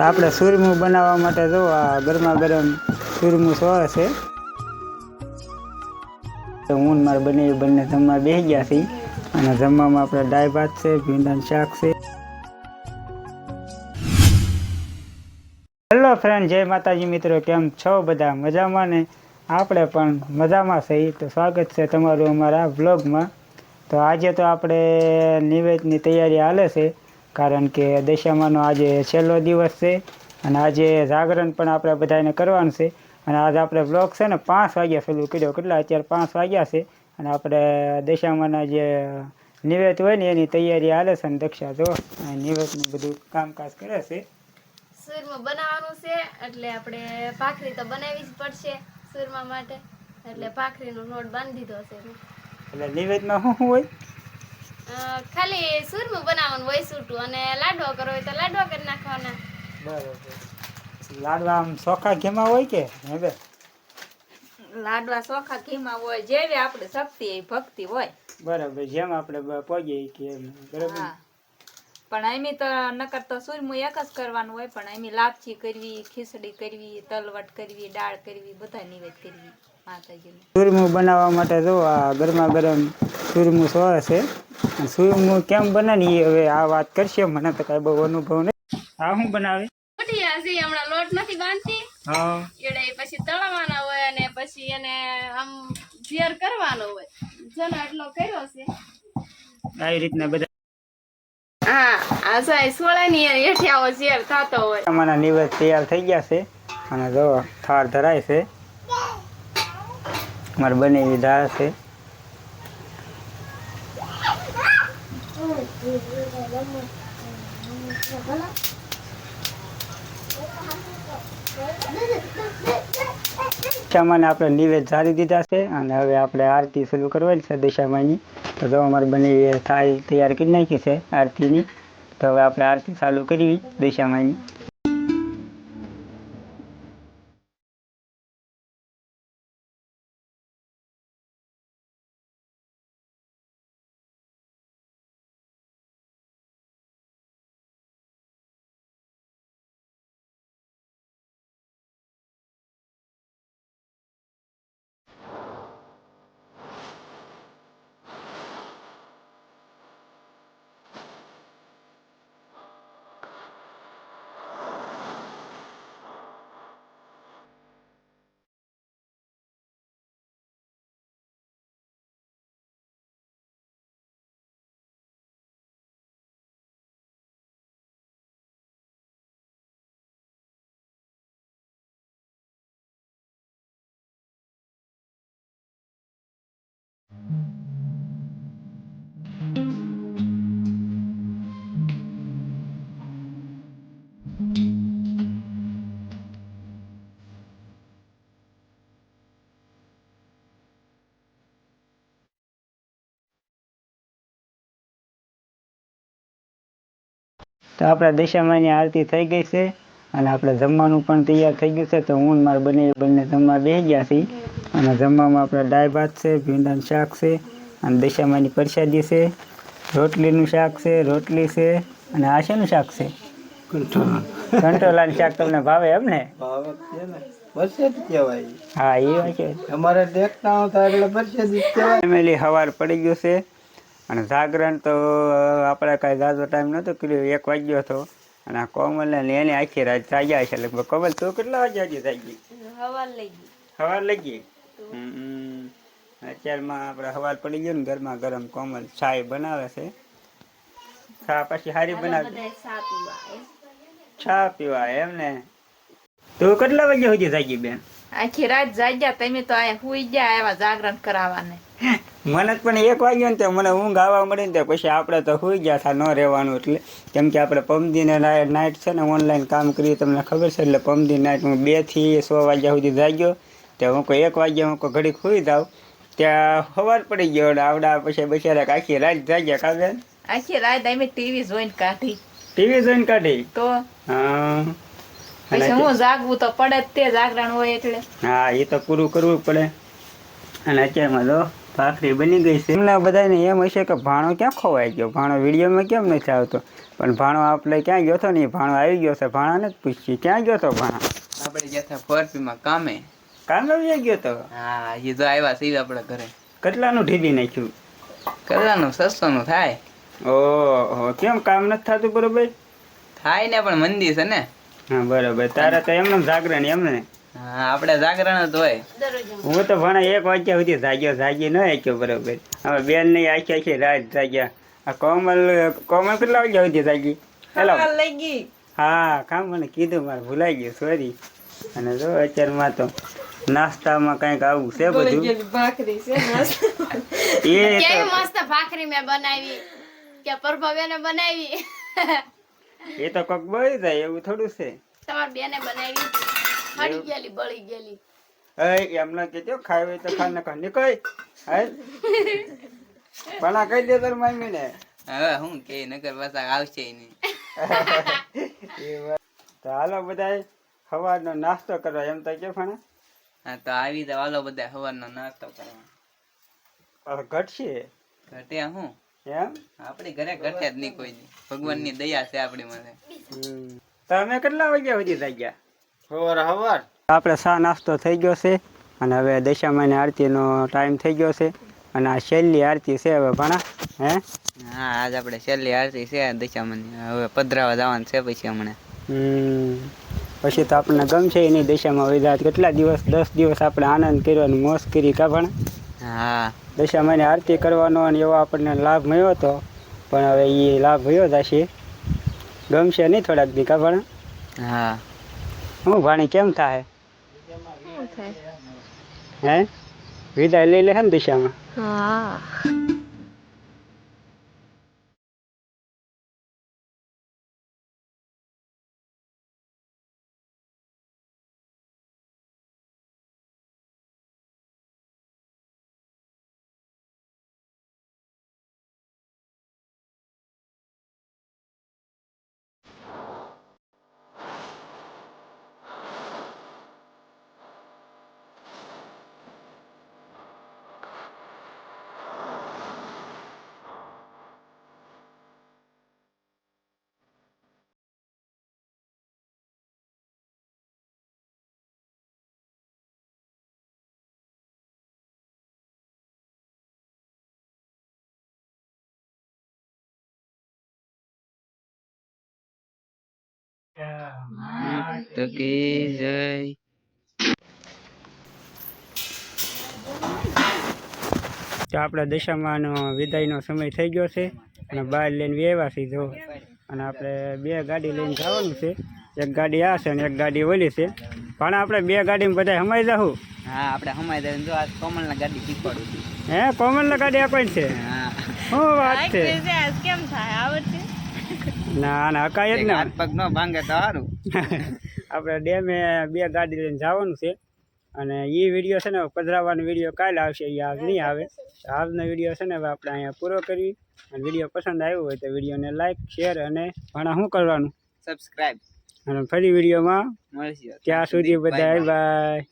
આપણે સુરમું બનાવવા માટે જો આ ગરમા ગરમ સુરમું સોળે છે તો હું મારે બને બંને જમવા બેસી ગયા છીએ. અને જમવામાં આપણે દાળ, ભાત છે, ભીંડાનું શાક છે. હેલો ફ્રેન્ડ જય માતાજી મિત્રો, કેમ છો બધા? મજામાં ને? આપણે પણ મજામાં છીએ. તો સ્વાગત છે તમારું અમારા વ્લોગમાં તો આજે તો આપણે નિવેદની તૈયારી હાલે છે. કારણ કે દશામાનો આજે છેલ્લો દિવસ છે અને આજે જાગરણ પણ આપણે બધાને કરવાનું છે. અને આજે આપણે વ્લોગ છે ને પાંચ વાગ્યા શરૂ કર્યો. કેટલા? અત્યારે પાંચ વાગ્યા છે. અને આપણે દશામાના જે નિવેદ હોય ને એની તૈયારી હાલે છે અને દક્ષા જો. નિવેદનું બધું કામકાજ કરે છે. સુરમાં બનાવવાનું છે. એટલે આપણે ભાખરી તો બનાવવી જ પડશે સુરમા માટે. એટલે ભાખરીનો લોટ બાંધી દીધો છે. એટલે નિવેદમાં શું શું હોય? ખાલી સુરમું બનાવવાનું હોય સૂટું અને લાડવા કરો હોય તો લાડવા કરી નાખવાના. બરાબર. લાડવા આમ ચોખા ઘીમાં હોય કે હવે લાડવા ચોખા ઘીમાં હોય જેવી આપણે શક્તિ ભક્તિ હોય. બરાબર જેમ આપણે પગે કે બરાબર? પણ એમી તો નકર તો સુરમું એક જ કરવાનું હોય પણ એમી લાપચી કરવી ખીચડી કરવી તલવટ કરવી દાળ કરવી બધા નિવેદ કરવી માતાજીને. સુરમું બનાવવા માટે જો આ ગરમા ગરમ સુરમું સોળે છે. સુરમું કેમ બને ને હવે આ વાત કરશે? મને તો કાંઈ બહુ અનુભવ નહીં. આ શું બનાવે? હમણાં લોટ નથી બાંધતી. એટલે પછી તળવાના હોય અને પછી એને આમ ઝેર કરવાનો હોય. જેનો એટલો કર્યો છે. આવી રીતના બધા હા આ સાહેબ સોળાની હેઠે ઝેર થતો હોય. અમારા નિવેદ તૈયાર થઈ ગયા છે. અને જો થાર ધરાય છે. મારે બનેલી દાળ છે. દશામાને આપણે નિવેદ ઝારી દીધા છે અને હવે આપણે આરતી શરૂ કરવાની છે દશામાની. તો જો અમારે બને થાળી તૈયાર કરી નાખી છે આરતીની. તો હવે આપણે આરતી ચાલુ કરવી દશામાની. તો આપણા દશામાની આરતી થઈ ગઈ છે અને આપણે જમવાનું પણ તૈયાર થઈ ગયું છે. તો હું મારા બંને બંને જમવા બેસી ગયા છીએ. અને જમવામાં આપણે દાળ ભાત છે ભીંડાનું શાક છે અને દશામાની પ્રસાદી છે. રોટલીનું શાક છે રોટલી છે અને આ શેનું શાક છે. કંટોલાનું શાક તમને ભાવે એમ ને. હા એ વાત છે. અમારે દેખતા ફેમિલી સવાર પડી ગયું છે. અને જાગરણ તો આપણે કાંઈ ઝાઝો ટાઈમ નહોતો કર્યો એક વાગ્યો હતો. અને આ કોમલ ને એને આખી રાત જાગ્યા છે. લગભગ કોમલ તું કેટલા વાગે હજી જાગી? હવાર લઈ ગઈ. લઈ ગઈ? અત્યારમાં આપણે સવાર પડી ગયું ને ગરમા ગરમ કોમલ ચાય બનાવે છે. ચા પછી સારી બનાવે. છા પીવા એમ. ચા પીવા એમ ને? તું કેટલા વાગ્યા સુધી જાગી બેન? આખી રાત જાગ્યા તમે તો આ હુઈ ગયા એવા જાગરણ કરાવવાને. મને જ પણ એક વાગ્યો ને તો મને ઊંઘ આવવા મળી ને તો પછી આપણે તો હોઈ ગયા હતા ન રહેવાનું એટલે. કેમ કે આપણે પમદીને નાઇટ છે ને ઓનલાઈન કામ કરીએ તમને ખબર છે એટલે પમદી નાઇટ હું બેથી સો વાગ્યા સુધી જાગ્યો. તો હું કોઈ એક વાગ્યા હું કોઈ ઘડી હોઈ જાઉં. ત્યાં સવાર પડી ગયો આવડા પછી બચારા આખી રાત જાગ્યા કાવે આખી રાત અમે ટીવી જોઈને કાઢી. ટીવી જોઈને કાઢી? તો? હા. પછી હું જાગવું તો પડે જ તે જાગરણ હોય એટલે. હા એ તો પૂરું કરવું પડે. અને અત્યારમાં તો ભાખરી બની ગઈ છે. એમના બધાને એમ હશે કે ભાણો ક્યાં ખોવાઈ ગયો? ભાણો વિડીયોમાં કેમ નથી આવતો? પણ ભાણો આપણે ક્યાં ગયો હતો ને ભાણો આવી ગયો છે. ભાણાને જ પૂછીએ ક્યાં ગયો હતો ભાણા? આપણે ગયા હતા ફરપીમાં કામે. કામે આવી ગયો હતો હા એ તો આવ્યા સીધા આપણે ઘરે. કેટલાનું ઢીલી નાખ્યું? કરવાનું સસ્તોનું થાય. ઓહો કેમ કામ નથી થતું બરોબર? થાય ને પણ મંદી છે ને. હા બરોબર. તારે તો એમને જાગરણ એમને. આપણે જાગરણ જ હોય. હું તો ભણે એક વાગ્યા સુધી જાગ્યો જાગી ન આખ્યો બરોબર. હવે બેન નહીં આખી આખી રાત જાગ્યા. આ કોમલ કોમલ કેટલા વાગ્યા સુધી જાગી? હેલો. હા કામ મને કીધું મારે ભૂલાઈ ગયું સોરી અને જો અત્યારમાં તો નાસ્તામાં કંઈક આવું છે બધું. ભાખરી છે એ તો કેવી મસ્ત ભાખરી મેં બનાવી. કે પ્રભાબેને બનાવી. એ તો કોક બળી જાય એવું થોડું છે. તમાર બેને બનાવી. હળી ગયેલી બળી ગયેલી. એ એમને કહેજો ખાય તો ખા ને ખા નીકળ. હાલ ભણા કહી દે તાર મમ્મી ને હવે હું કે નગર પાછા આવશે નહીં. તો હાલો બધા સવારનો નાસ્તો કરવા એમ તો કે હા તો આવી તો વાલો બધા સવારનો નાસ્તો કરવા. ઘટશે? ઘટ્યા હું? એમ? આપણી ઘરે ઘટ્યા જ નહીં કોઈ ભગવાન ભગવાનની દયા છે આપણી મને તમે કેટલા વાગ્યા સુધી જાગ્યા? હવાર હવાર. આપણે ચા નાસ્તો થઈ ગયો છે અને હવે દશામાની આરતીનો ટાઈમ થઈ ગયો છે અને આ છેલ્લી આરતી છે હવે ભણા હે? હા આજ આપણે છેલ્લી આરતી છે દશામાની હવે પધરાવા જવાનું છે પછી હમણાં. હમ. પછી તો આપણને ગમશે એની દશામાં વધ્યા કેટલા દિવસ દસ દિવસ આપણે આનંદ કર્યો અને મોજ કરી કા ભણા? હા. દશામાની આરતી કરવાનો અને એવો આપણને લાભ મળ્યો હતો પણ હવે એ લાભ મળ્યો જશે. ગમશે નહીં થોડાક દી કા ભણા? હા. હું ભાણી કેમ થાય? હે? વિદાય લઈ લે ને દિશામાં? હા. કી જય. તો આપણા દશામાંનો વિદાયનો સમય થઈ ગયો છે અને બહાર લઈને વ્યવા છે જો. અને આપણે બે ગાડી લઈને જવાનું છે. એક ગાડી આ છે અને એક ગાડી ઓલી છે. પણ આપણે બે ગાડીમાં બધા સમાઈ જાહું? હા આપણે હમાઈ દઈએ જો આજ કોમલના ગાડી શીખવાડું છું. હે કોમલના ગાડી આપણ છે? હા. શું વાત છે? કેમ થાય? આવડશે ના ના હકાય જ ના. હાથ પગ ન ભાંગે તો સારું આપણે ડેમે બે ગાડી લઈને જવાનું છે. અને એ વીડિયો છે ને પધરાવાનો વીડિયો કાલે આવશે એ આજ નહીં આવે. આજનો વીડિયો છે ને હવે આપણે અહીંયા પૂરો કરવી. અને વીડિયો પસંદ આવ્યો હોય તો વિડીયોને લાઈક શેર અને ઘણા શું કરવાનું? સબસ્ક્રાઈબ અને ફરી વિડીયોમાં મળશે. ત્યાં સુધી બધા બાય.